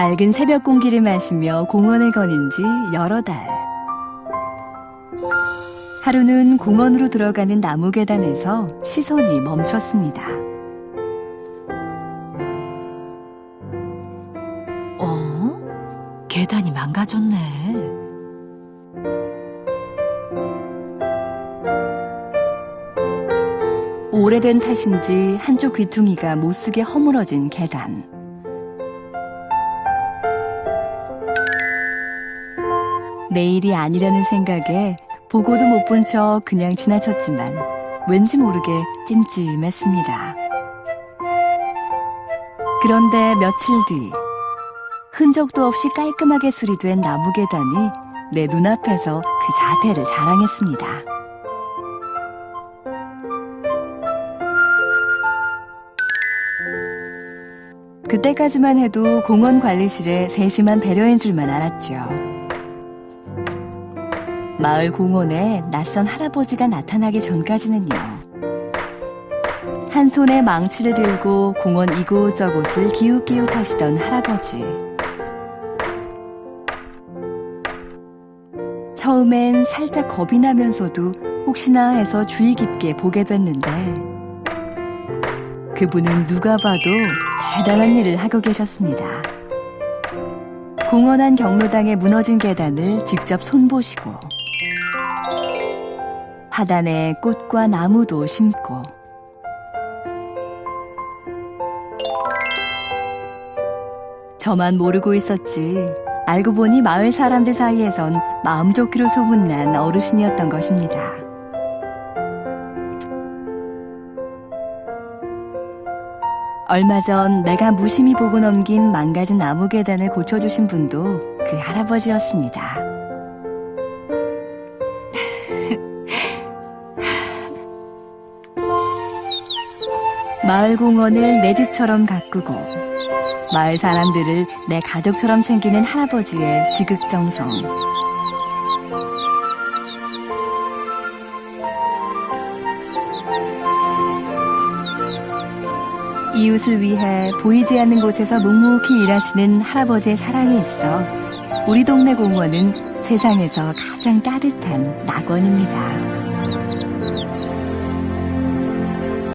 맑은 새벽 공기를 마시며 공원을 거닌 지 여러 달. 하루는 공원으로 들어가는 나무 계단에서 시선이 멈췄습니다. 어? 계단이 망가졌네. 오래된 탓인지 한쪽 귀퉁이가 못쓰게 허물어진 계단. 내일이 아니라는 생각에 보고도 못 본 척 그냥 지나쳤지만 왠지 모르게 찜찜했습니다. 그런데 며칠 뒤 흔적도 없이 깔끔하게 수리된 나무 계단이 내 눈앞에서 그 자태를 자랑했습니다. 그때까지만 해도 공원 관리실에 세심한 배려인 줄만 알았죠. 마을 공원에 낯선 할아버지가 나타나기 전까지는요. 한 손에 망치를 들고 공원 이곳저곳을 기웃기웃 하시던 할아버지. 처음엔 살짝 겁이 나면서도 혹시나 해서 주의 깊게 보게 됐는데 그분은 누가 봐도 대단한 일을 하고 계셨습니다. 공원 한 경로당에 무너진 계단을 직접 손보시고 하단에 꽃과 나무도 심고 저만 모르고 있었지 알고 보니 마을 사람들 사이에선 마음 좋기로 소문난 어르신이었던 것입니다. 얼마 전 내가 무심히 보고 넘긴 망가진 나무 계단을 고쳐주신 분도 그 할아버지였습니다. 마을 공원을 내 집처럼 가꾸고 마을 사람들을 내 가족처럼 챙기는 할아버지의 지극정성. 이웃을 위해 보이지 않는 곳에서 묵묵히 일하시는 할아버지의 사랑이 있어 우리 동네 공원은 세상에서 가장 따뜻한 낙원입니다.